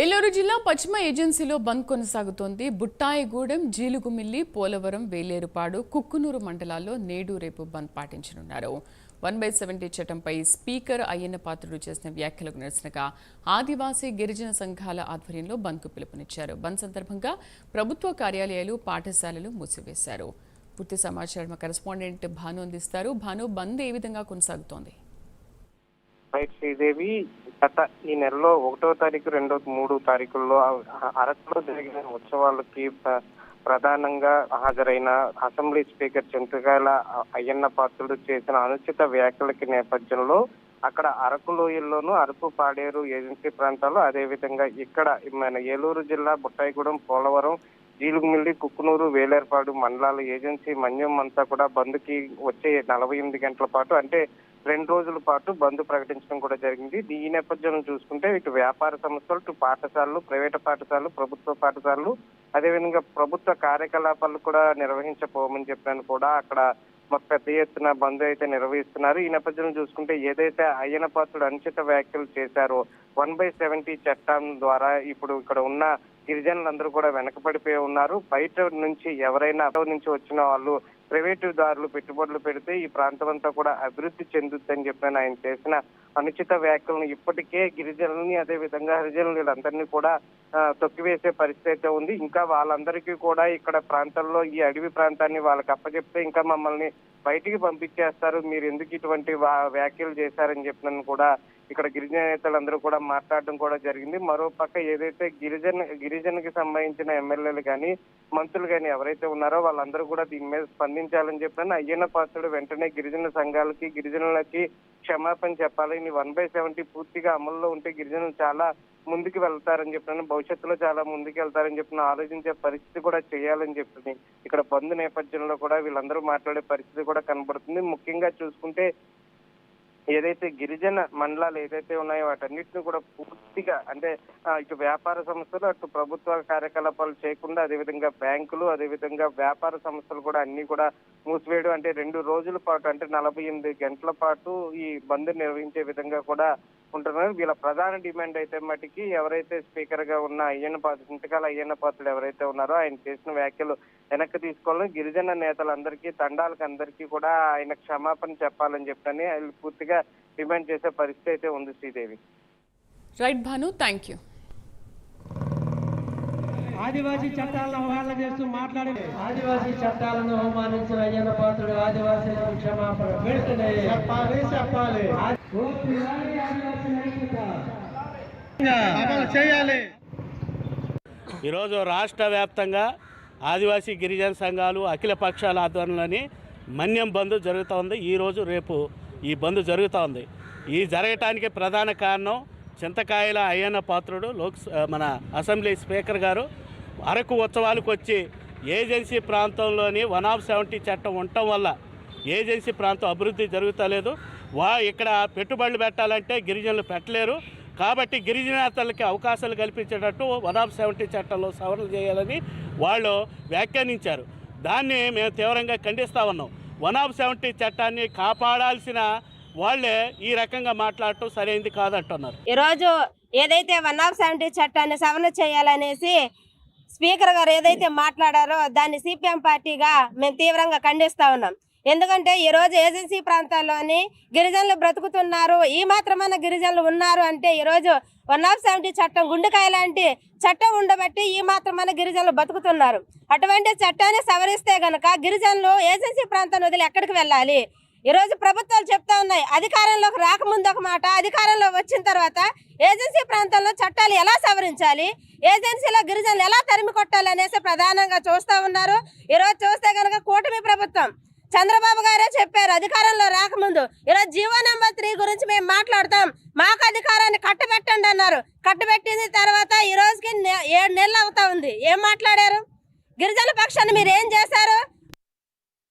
ఏలూరు జిల్లా పశ్చిమ ఏజెన్సీలో బంద్ కొనసాగుతోంది. బుట్టాయిగూడెం జీలుగుమిల్లి పోలవరం వేలేరుపాడు కుక్కునూరు మండలాల్లో నేడు రేపు బంద్ పాటించనున్నారు. వన్ బై సెవెంటీ చట్టంపై స్పీకర్ అయ్యన్న పాత్రుడు చేసిన వ్యాఖ్యలకు నిరసనగా ఆదివాసీ గిరిజన సంఘాల ఆధ్వర్యంలో బంద్కు పిలుపునిచ్చారు. బంద్ సందర్భంగా ప్రభుత్వ కార్యాలయాలు పాఠశాలలు మూసివేశారు. పూర్తి సమాచారం కరెస్పాండెంట్ భాను అందిస్తారు. భాను బంద్ ఏ విధంగా కొనసాగుతోంది? రైట్ శ్రీదేవి గత ఈ నెలలో ఒకటో తారీఖు రెండో మూడో తారీఖుల్లో అరకులో జరిగిన ఉత్సవాలకి ప్రధానంగా హాజరైన అసెంబ్లీ స్పీకర్ చంద్రకాయల అయ్యన్న పాత్రుడు చేసిన అనుచిత వ్యాఖ్యలకి నేపథ్యంలో అక్కడ అరకు లోయల్లోనూ అరకు పాడేరు ఏజెన్సీ ప్రాంతాల్లో అదేవిధంగా ఇక్కడ మన ఏలూరు జిల్లా బుట్టాయిగూడెం పోలవరం జీలుగుమిల్లి కుక్కునూరు వేలేర్పాడు మండలాల ఏజెన్సీ మన్యం అంతా కూడా బంద్కి వచ్చే నలభై ఎనిమిది గంటల పాటు అంటే రెండు రోజుల పాటు బంద్ ప్రకటించడం కూడా జరిగింది. ఈ నేపథ్యంలో చూసుకుంటే ఇటు వ్యాపార సంస్థలు ఇటు పాఠశాలలు ప్రైవేట్ పాఠశాలలు ప్రభుత్వ పాఠశాలలు అదేవిధంగా ప్రభుత్వ కార్యకలాపాలు కూడా నిర్వహించపోమని చెప్పాను కూడా అక్కడ మాకు పెద్ద ఎత్తున బంద్ అయితే నిర్వహిస్తున్నారు. ఈ నేపథ్యంలో చూసుకుంటే ఏదైతే అయ్యన పాత్రుడు అనుచిత వ్యాఖ్యలు చేశారో వన్ బై సెవెంటీ చట్టం ద్వారా ఇప్పుడు ఇక్కడ ఉన్న గిరిజనులందరూ కూడా వెనకబడిపోయి ఉన్నారు. బయట నుంచి ఎవరైనా అటవ నుంచి వచ్చిన వాళ్ళు ప్రైవేటు దారులు పెట్టుబడులు పెడితే ఈ ప్రాంతం అంతా కూడా అభివృద్ధి చెందుద్దని చెప్పిన ఆయన చేసిన అనుచిత వ్యాఖ్యలను ఇప్పటికే గిరిజనుల్ని అదే విధంగా హరిజనులు వీళ్ళందరినీ కూడా తొక్కివేసే పరిస్థితి అయితే ఉంది. ఇంకా వాళ్ళందరికీ కూడా ఇక్కడ ప్రాంతాల్లో ఈ అడవి ప్రాంతాన్ని వాళ్ళకి అప్పచెప్తే ఇంకా మమ్మల్ని బయటికి పంపించేస్తారు. మీరు ఎందుకు ఇటువంటి వా- వ్యాఖ్యలు చేశారని చెప్పినని కూడా ఇక్కడ గిరిజన నేతలందరూ కూడా మాట్లాడడం కూడా జరిగింది. మరో పక్క ఏదైతే గిరిజన గిరిజనకి సంబంధించిన ఎమ్మెల్యేలు కానీ మంత్రులు కానీ ఎవరైతే ఉన్నారో వాళ్ళందరూ కూడా దీని మీద స్పందించాలని చెప్పిన అయ్యన్న పాత్రుడు వెంటనే గిరిజన సంఘాలకి గిరిజనులకి క్షమాపణ చెప్పాలి. వన్ బై సెవెంటీ పూర్తిగా అమల్లో ఉంటే గిరిజనులు చాలా ముందుకు వెళ్తారని చెప్పిన భవిష్యత్తులో చాలా ముందుకు వెళ్తారని చెప్పిన ఆలోచించే పరిస్థితి కూడా చేయాలని చెప్పింది ఇక్కడ బంద్ నేపథ్యంలో కూడా వీళ్ళందరూ మాట్లాడే పరిస్థితి కూడా కనబడుతుంది. ముఖ్యంగా చూసుకుంటే ఏదైతే గిరిజన మండలాలు ఏదైతే ఉన్నాయో వాటన్నిటిని కూడా పూర్తిగా అంటే ఇటు వ్యాపార సంస్థలు అటు ప్రభుత్వ కార్యకలాపాలు చేయకుండా అదేవిధంగా బ్యాంకులు అదేవిధంగా వ్యాపార సంస్థలు కూడా అన్ని కూడా మూసివేయడం అంటే రెండు రోజుల పాటు అంటే నలభై ఎనిమిది గంటల పాటు ఈ బంద్ నిర్వహించే విధంగా కూడా ఉంటున్నారు వీళ్ళ ప్రధాన డిమాండ్ అయితే మటుకి ఎవరైతే స్పీకర్గా ఉన్న అయ్యన్న పాత్ర ఇంతకాల అయ్యన్న పాత్రలు ఎవరైతే ఉన్నారో ఆయన చేసిన వ్యాఖ్యలు వెనక్కి తీసుకోవాలని గిరిజన నేతలందరికీ తండాలకు అందరికీ కూడా ఆయన క్షమాపణ చెప్పాలని చెప్పని పూర్తిగా డిమాండ్ చేసే పరిస్థితి అయితే ఉంది Sridevi. Right Bhanu thank you Adivasi చట్టాలను అవహేళన చేస్తూ మాట్లాడే ఆదివాసీ చట్టాలను అవమానించిన అయ్యన్న పాత్రుడు ఆదివాసీలకు క్షమాపణ వెంటనే చెప్పాలి చెప్పాలి. చేయాలి. ఈరోజు రాష్ట్ర వ్యాప్తంగా ఆదివాసీ గిరిజన సంఘాలు అఖిల పక్షాల ఆధ్వర్యంలోని మన్యం బంద్ జరుగుతోంది ఈరోజు రేపు ఈ బంద్ జరుగుతోంది ఈ జరగటానికి ప్రధాన కారణం చింతకాయల అయ్యన్న పాత్రుడు లోక్ మన అసెంబ్లీ స్పీకర్ గారు అరకు ఉత్సవాలకు వచ్చి ఏజెన్సీ ప్రాంతంలోని వన్ ఆఫ్ సెవెంటీ చట్టం ఉండటం వల్ల ఏజెన్సీ ప్రాంతం అభివృద్ధి జరుగుతలేదు. వా ఇక్కడ పెట్టుబడులు పెట్టాలంటే గిరిజనులు పెట్టలేరు. కాబట్టి గిరిజనేతలకి అవకాశాలు కల్పించేటట్టు వన్ ఆఫ్ సెవెంటీ చట్టంలో సవరణ చేయాలని వాళ్ళు వ్యాఖ్యానించారు. దాన్ని మేము తీవ్రంగా ఖండిస్తా ఉన్నాం. వన్ ఆఫ్ సెవెంటీ చట్టాన్ని కాపాడాల్సిన వాళ్ళే ఈ రకంగా మాట్లాడటం సరైనది కాదంటున్నారు. ఈరోజు ఏదైతే వన్ ఆఫ్ సెవెంటీ చట్టాన్ని సవరణ చేయాలనేసి స్పీకర్ గారు ఏదైతే మాట్లాడారో దాన్ని సిపిఎం పార్టీగా మేము తీవ్రంగా ఖండిస్తా ఉన్నాం. ఎందుకంటే ఈ రోజు ఏజెన్సీ ప్రాంతాల్లోని గిరిజనులు బ్రతుకుతున్నారు. ఈ మాత్రమైన గిరిజనులు ఉన్నారు అంటే ఈరోజు వన్ ఆఫ్ సెవెంటీ చట్టం గుండెకాయ లాంటి చట్టం ఉండబట్టి ఈ మాత్రమైన గిరిజనులు బతుకుతున్నారు. అటువంటి చట్టాన్ని సవరిస్తే గనక గిరిజనులు ఏజెన్సీ ప్రాంతాన్ని వదిలి ఎక్కడికి వెళ్ళాలి? ఈరోజు ప్రభుత్వాలు చెప్తా ఉన్నాయి. అధికారంలోకి రాకముందు ఒక మాట అధికారంలో వచ్చిన తర్వాత ఏజెన్సీ ప్రాంతాల్లో చట్టాలు ఎలా సవరించాలి ఏజెన్సీలో గిరిజనులు ఎలా తరిమి కొట్టాలి అనేసి ప్రధానంగా చూస్తూ ఉన్నారు. ఈరోజు చూస్తే కనుక కూటమి ప్రభుత్వం చంద్రబాబు గారే చెప్పారు అధికారంలో రాకముందు ఈరోజు జీవో నెంబర్ త్రీ గురించి మేము మాట్లాడతాం. మాకు అధికారాన్ని కట్టబెట్టండి అన్నారు. కట్టబెట్టిన తర్వాత ఈ రోజుకి నె- ఏడు నెలలు అవుతా ఉంది. ఏం మాట్లాడారు? గిరిజనుల పక్షాన్ని మీరు ఏం చేశారు?